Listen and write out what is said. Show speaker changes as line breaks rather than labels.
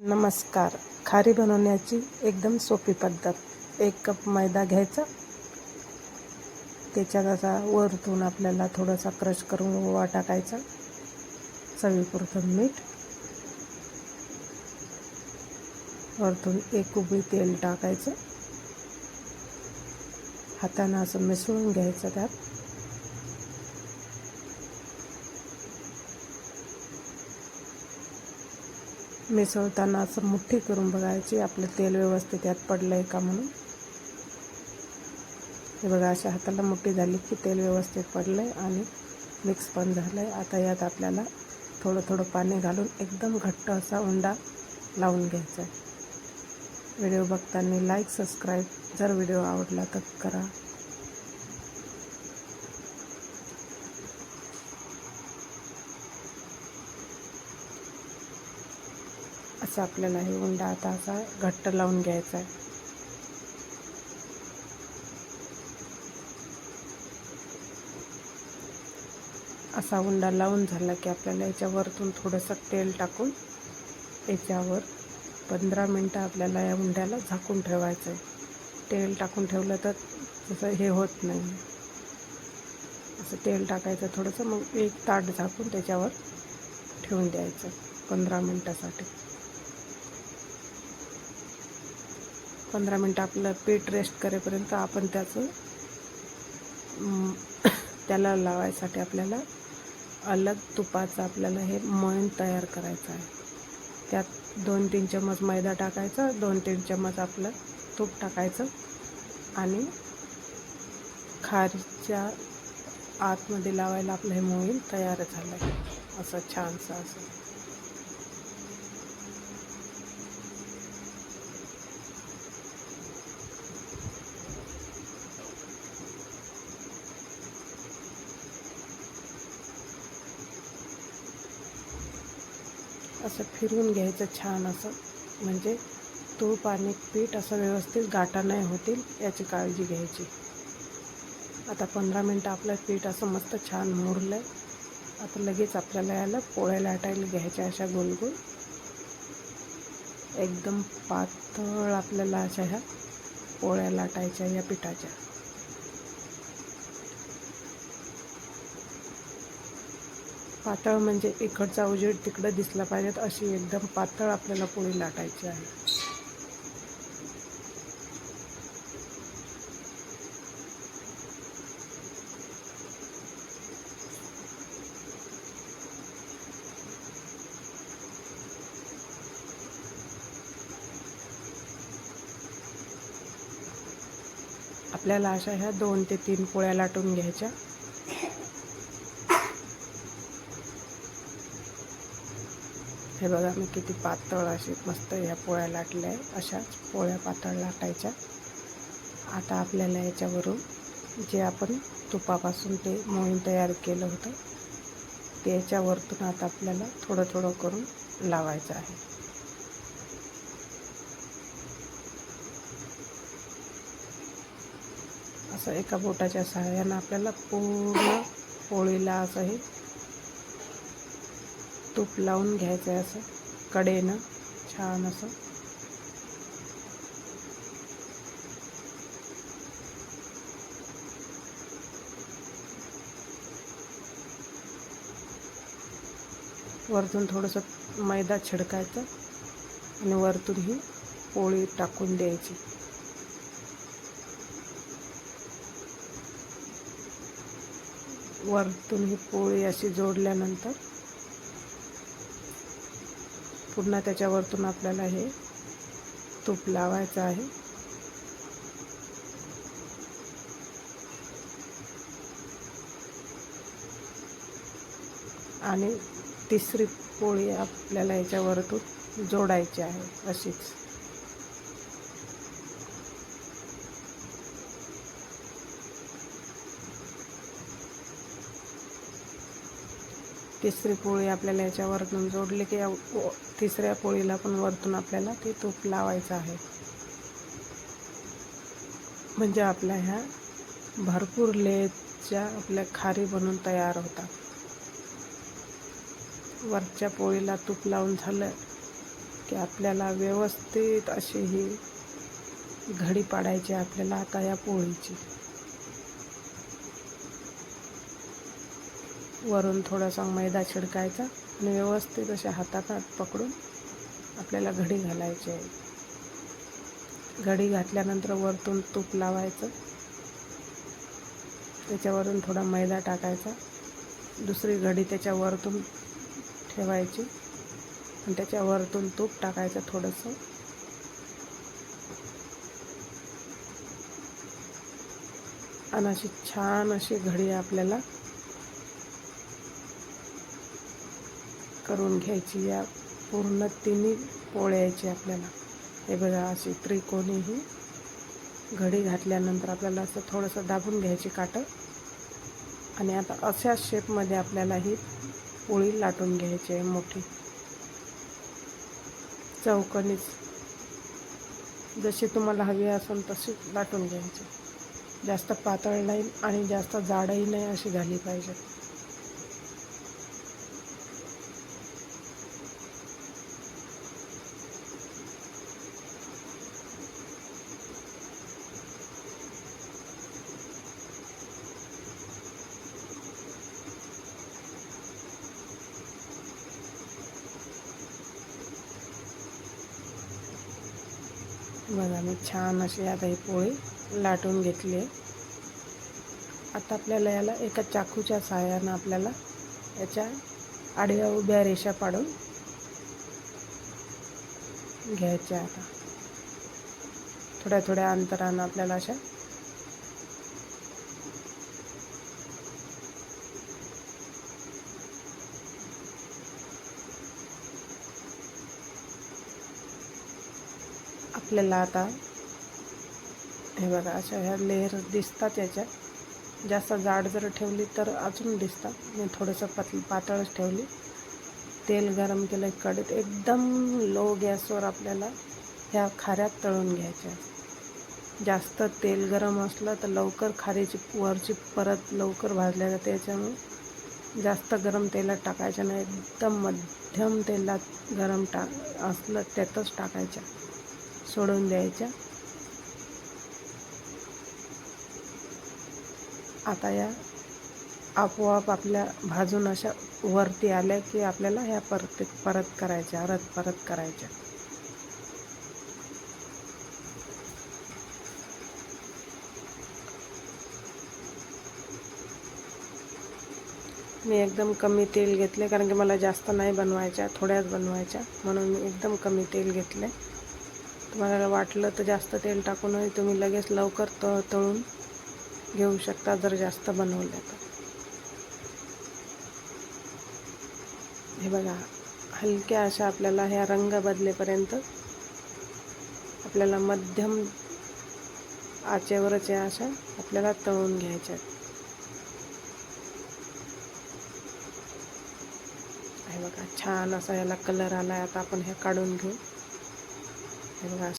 नमस्कार. खारी बनवण्याची एकदम सोपी पद्धत. एक कप मैदा घ्यायचा. त्याच्यात असा वरतून आपल्याला थोडासा क्रश करून ओवा टाकायचा. चवीपुरतं मीठ. वरतून एक उभी तेल टाकायचं. हातानं असं मिसळून घ्यायचं त्यात. मिसळताना असं मुठ्ठी करून बघायची. आपलं तेल व्यवस्थित यात पडलं आहे का म्हणून. हे बघा अशा हाताला मुठ्ठी झाली की तेल व्यवस्थित पडलं आहे आणि मिक्स पण झालं आहे आता यात आपल्याला थोडं थोडं पाणी घालून एकदम घट्ट असा उंडा लावून घ्यायचा आहे व्हिडिओ बघताना लाईक सबस्क्राईब जर व्हिडिओ आवडला तर करा. असं आपल्याला हे उंडा आता असा घट्ट लावून घ्यायचा आहे. असा उंडा लावून झाला की आपल्याला याच्यावरतून थोडंसं तेल टाकून याच्यावर पंधरा मिनटं आपल्याला या उंड्याला झाकून ठेवायचं आहे. तेल टाकून ठेवलं तर तसं हे होत नाही. असं तेल टाकायचं थोडंसं मग एक ताट झाकून त्याच्यावर ठेवून द्यायचं पंधरा मिनटासाठी. पंधरा मिनटं आपलं पीठ रेस्ट करेपर्यंत आपण त्याचं त्याला लावायसाठी आपल्याला अलग तुपाचं आपल्याला हे मळण तयार करायचं आहे. त्यात दोन तीन चम्मच मैदा टाकायचा दोन तीन चम्मच आपलं तूप टाकायचं आणि खारीच्या आतमध्ये लावायला आपलं हे मोहीम तयार झालं आहे असं छानसं असं. असं फिरवून घ्यायचं छान असं. म्हणजे तूप आणि पीठ असं व्यवस्थित गाठा नाही होतील याची काळजी घ्यायची. आता पंधरा मिनटं आपलं पीठ असं मस्त छान मुरलं आहे आता लगेच आपल्याला याला पोळ्या लाटायला घ्यायच्या अशा गोल गोल एकदम पातळ आपल्याला अशा ह्या पोळ्या लाटायच्या या पिठाच्या. पातळ म्हणजे इकडचा उजेड तिकडं दिसला पाहिजेत अशी एकदम पातळ आपल्याला पोळी लाटायची आहे. आपल्याला अशा ह्या दोन ते तीन पोळ्या लाटून घ्यायच्या. हे बघा मी किती पातळ अशी मस्त ह्या पोळ्या लाटल्या आहे अशाच पोळ्या पातळ लाटायच्या. आता आपल्याला याच्यावरून जे आपण तुपापासून ते मोहीम तयार केलं होतं ते याच्यावरतून आता आपल्याला थोडं थोडं करून लावायचं आहे. असं एका बोटाच्या सहाय्यानं आपल्याला पूर्ण पोळीला असं हे तूप लावून घ्यायचं आहे असं. कडेनं छान असं. वरतून थोडंसं मैदा छिडकायचं आणि वरतून ही पोळी टाकून द्यायची. वरतून ही पोळी अशी जोडल्यानंतर पुन्हा त्याच्यावरतून आपल्याला हे तूप लावायचं आहे. आणि तिसरी पोळी आपल्याला याच्यावरतून जोडायची आहे अशीच. तिसरी पोळी आपल्याला याच्यावरतून जोडली की या तिसऱ्या पोळीला पण वरतून आपल्याला ते तूप लावायचं आहे. म्हणजे आपल्या ह्या भरपूर लेच्या आपल्या खारी बनून तयार होतात. वरच्या पोळीला तूप लावून झालं की आपल्याला व्यवस्थित अशी ही घडी पाडायची आपल्याला आता या पोळीची. वरून थोडासा मैदा छिडकायचा आणि व्यवस्थित अशा हातात हात पकडून आपल्याला घडी घालायची आहे. घडी घातल्यानंतर वरतून तूप लावायचं. त्याच्यावरून थोडा मैदा टाकायचा. दुसरी घडी त्याच्यावरतून ठेवायची. आणि त्याच्यावरतून तूप टाकायचं थोडंसं. आणि अशी छान अशी घडी आपल्याला करून घ्यायची या पूर्ण तिन्ही पोळ्याची आपल्याला. हे बघा अशी त्रिकोणी ही घडी घातल्यानंतर आपल्याला असं थोडंसं दाबून घ्यायची काटं. आणि आता अशा शेपमध्ये आपल्याला ही पोळी लाटून घ्यायची आहे मोठी. चौकनीच जशी तुम्हाला हवी असेल तशी लाटून घ्यायची. जास्त पातळ नाही आणि जास्त जाडही नाही अशी झाली पाहिजे. बघा मी छान अशी आता ही पोळी लाटून घेतली आहे. आता आपल्याला याला एका चाकूच्या सहाय्यानं आपल्याला याच्या आडव्या उभ्या रेषा पाडून घ्यायच्या आता. थोड्या थोड्या अंतरानं आपल्याला अशा आपल्याला आता हे बघा अशा ह्या लेअर दिसतात याच्यात. जास्त जाड जर ठेवली तर अजून दिसतात. मी थोडंसं पत पातळच ठेवली. तेल गरम केलं कडीत एकदम लो गॅसवर आपल्याला ह्या खाऱ्यात तळून घ्यायच्या. जास्त तेल गरम असलं तर लवकर खारीची वरची परत लवकर भाजल्या जाते. याच्यामुळे जास्त गरम तेलात टाकायच्या नाही. एकदम मध्यम तेलात गरम टा असलं त्यातच टाकायच्या. सोडून द्यायच्या. आता या आपोआप आपल्या भाजून अशा वरती आल्या की आपल्याला ह्या परत परत करायच्या परत परत करायच्या. मी एकदम कमी तेल घेतले कारण की मला जास्त नाही बनवायच्या थोड्याच बनवायच्या म्हणून मी एकदम कमी तेल घेतले. तुम्हाला वाटलं तर जास्त तेल टाकूनही तुम्ही लगेच लवकर त तळून घेऊ शकता जर जास्त बनवलं तर. हे बघा हलक्या अशा आपल्याला ह्या रंग बदलेपर्यंत आपल्याला मध्यम आचेवरच या अशा आपल्याला तळून घ्यायच्या हे बघा छान असा ह्याला कलर आला आहे आता आपण हे काढून घेऊ. and last